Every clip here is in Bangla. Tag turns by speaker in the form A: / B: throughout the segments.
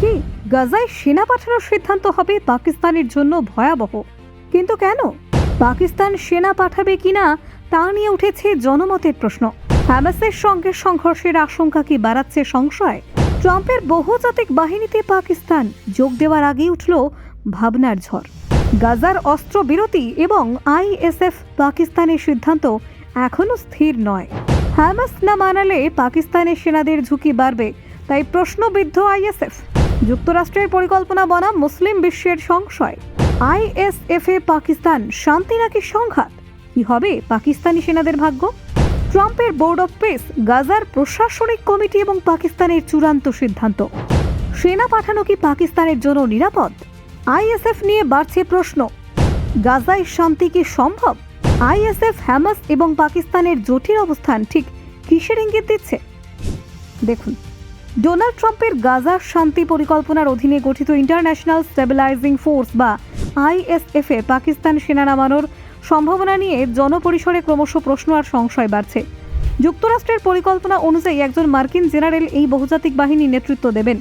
A: কি গাজায় সেনা পাঠানোর সিদ্ধান্ত হবে পাকিস্তানের জন্য ভয়াবহ। কিন্তু কেন? পাকিস্তান সেনা পাঠাবে কিনা, তা নিয়ে উঠেছে জনমতের প্রশ্ন। হ্যামাসের সঙ্গে সংঘর্ষের আশঙ্কা কি বাড়াচ্ছে সংশয়? ট্রাম্পের বহুজাতিক বাহিনীতে পাকিস্তান যোগ দেওয়ার আগেই উঠল ভাবনার ঝড়। গাজার অস্ত্র বিরতি এবং আইএসএফ পাকিস্তানের সিদ্ধান্ত এখনও স্থির নয়। হ্যামাস না মানালে পাকিস্তানের সেনাদের ঝুঁকি বাড়বে, তাই প্রশ্নবিদ্ধ আইএসএফ। যুক্তরাষ্ট্রের পরিকল্পনা বনাম মুসলিম বিশ্বের সংশয়। আইএসএফ এ পাকিস্তান শান্তি নাকি সংঘাত? কি হবে পাকিস্তানি সেনাদের ভাগ্য? ট্রাম্পের বোর্ড অফ পেস গাজার প্রশাসনিক কমিটি এবং পাকিস্তানের চূড়ান্ত সিদ্ধান্ত। সেনা পাঠানো কি পাকিস্তানের জন্য নিরাপদ? আইএসএফ নিয়ে বাড়ছে প্রশ্ন। গাজায় শান্তি কি সম্ভব? আইএসএফ হ্যামাস এবং পাকিস্তানের জটিল অবস্থান ঠিক কিসের ইঙ্গিত দিচ্ছে? দেখুন। ডোনাল্ড ট্রাম্পের গাজা শান্তি পরিকল্পনার অধীনে গঠিত ইন্টারন্যাশনাল স্টেবিলাইজিং ফোর্স বা আইএসএফ এ পাকিস্তান সেনা নামানোর সম্ভাবনা নিয়ে জনপরিসরে ক্রমশ প্রশ্ন আর সংশয় বাড়ছে। যুক্তরাষ্ট্রের পরিকল্পনা অনুযায়ী একজন মার্কিন জেনারেল এই বহুজাতিক বাহিনী নেতৃত্ব দেবেন।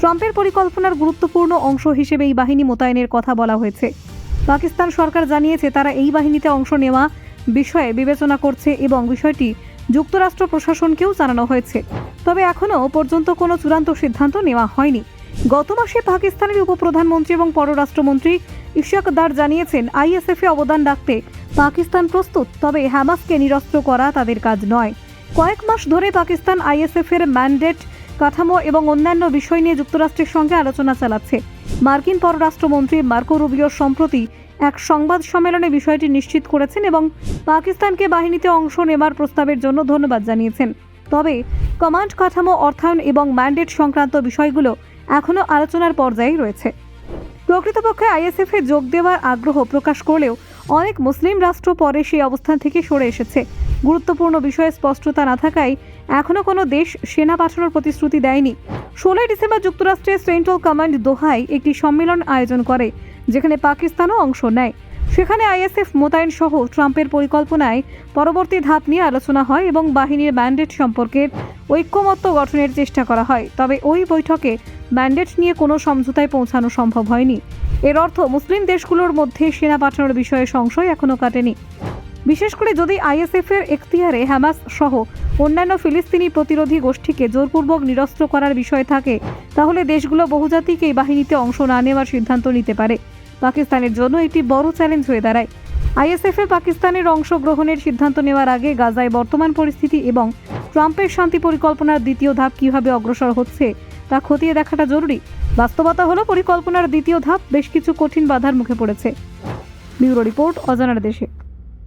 A: ট্রাম্পের পরিকল্পনার গুরুত্বপূর্ণ অংশ হিসেবে এই বাহিনী মোতায়েনের কথা বলা হয়েছে। পাকিস্তান সরকার জানিয়েছে, তারা এই বাহিনীতে অংশ নেওয়া বিষয়ে বিবেচনা করছে এবং বিষয়টি যুক্তরাষ্ট্র প্রশাসনকেও জানানো হয়েছে। তবে এখনও পর্যন্ত কোনো চূড়ান্ত সিদ্ধান্ত নেওয়া হয়নি। গত মাসে পাকিস্তানের উপপ্রধানমন্ত্রী এবং পররাষ্ট্রমন্ত্রী ইশাক দার জানিয়েছেন, আইএসএফে অবদান রাখতে পাকিস্তান প্রস্তুত, তবে হ্যামাসকে নিরস্ত্র করা তাদের কাজ নয়। কয়েক মাস ধরে পাকিস্তান আইএসএফের ম্যান্ডেট, কাঠামো এবং অন্যান্য বিষয় নিয়ে যুক্তরাষ্ট্রের সঙ্গে আলোচনা চালাচ্ছে। মার্কিন পররাষ্ট্রমন্ত্রী মার্কো রুবিও সম্প্রতি এক সংবাদ সম্মেলনে বিষয়টি নিশ্চিত করেছেন এবং পাকিস্তানকে বাহিনীতে অংশ নেবার প্রস্তাবের জন্য ধন্যবাদ জানিয়েছেন। তবে কমান্ড কাঠামো অর্থায়ন এবং ম্যান্ডেট সংক্রান্ত বিষয়গুলো এখনও আলোচনার পর্যায়ে রয়েছে। প্রকৃতপক্ষে আইএসএফ যোগ দেওয়ার আগ্রহ প্রকাশ করলেও অনেক মুসলিম রাষ্ট্র পরে সেই অবস্থান থেকে সরে এসেছে। গুরুত্বপূর্ণ বিষয়ে স্পষ্টতা না থাকায় এখনও কোনো দেশ সেনা পাঠানোর প্রতিশ্রুতি দেয়নি। ষোলোই ডিসেম্বর যুক্তরাষ্ট্রের সেন্ট্রাল কমান্ড দোহায় একটি সম্মেলন আয়োজন করে, যেখানে পাকিস্তানও অংশ নেয়। সেখানে আইএসএফ মোতায়েন সহ ট্রাম্পের পরিকল্পনায় পরবর্তী ধাপ নিয়ে আলোচনা হয় এবং বাহিনীর ম্যান্ডেট সম্পর্কে ঐক্যমত্য গঠনের চেষ্টা করা হয়। তবে ওই বৈঠকে ম্যান্ডেট নিয়ে কোনো সমঝোতায় পৌঁছানো সম্ভব হয়নি। এর অর্থ মুসলিম দেশগুলোর মধ্যে সেনা পাঠানোর বিষয়ে সংশয় এখনও কাটেনি। বিশেষ করে যদি আইএসএফ এর এখতিয়ারে হামাস সহ অন্যান্য ফিলিস্তিনি প্রতিরোধী গোষ্ঠীকে জোরপূর্বক নিরস্ত্র করার বিষয় থাকে, তাহলে দেশগুলো বহুজাতিক এই বাহিনীতে অংশ না নেওয়ার সিদ্ধান্ত নিতে পারে। পাকিস্তানের জন্য একটি বড় চ্যালেঞ্জ হয়ে দাঁড়ায়। আইএসএফ পাকিস্তানের অংশগ্রহণের সিদ্ধান্ত নেওয়ার আগে গাজায় বর্তমান পরিস্থিতি এবং ট্রাম্পের শান্তি পরিকল্পনার দ্বিতীয় ধাপ কীভাবে অগ্রসর হচ্ছে, তা খতিয়ে দেখাটা জরুরি। বাস্তবতা হলো, পরিকল্পনার দ্বিতীয় ধাপ বেশ কিছু কঠিন বাধার মুখে পড়েছে। ব্যুরো রিপোর্ট, অজানার দেশে।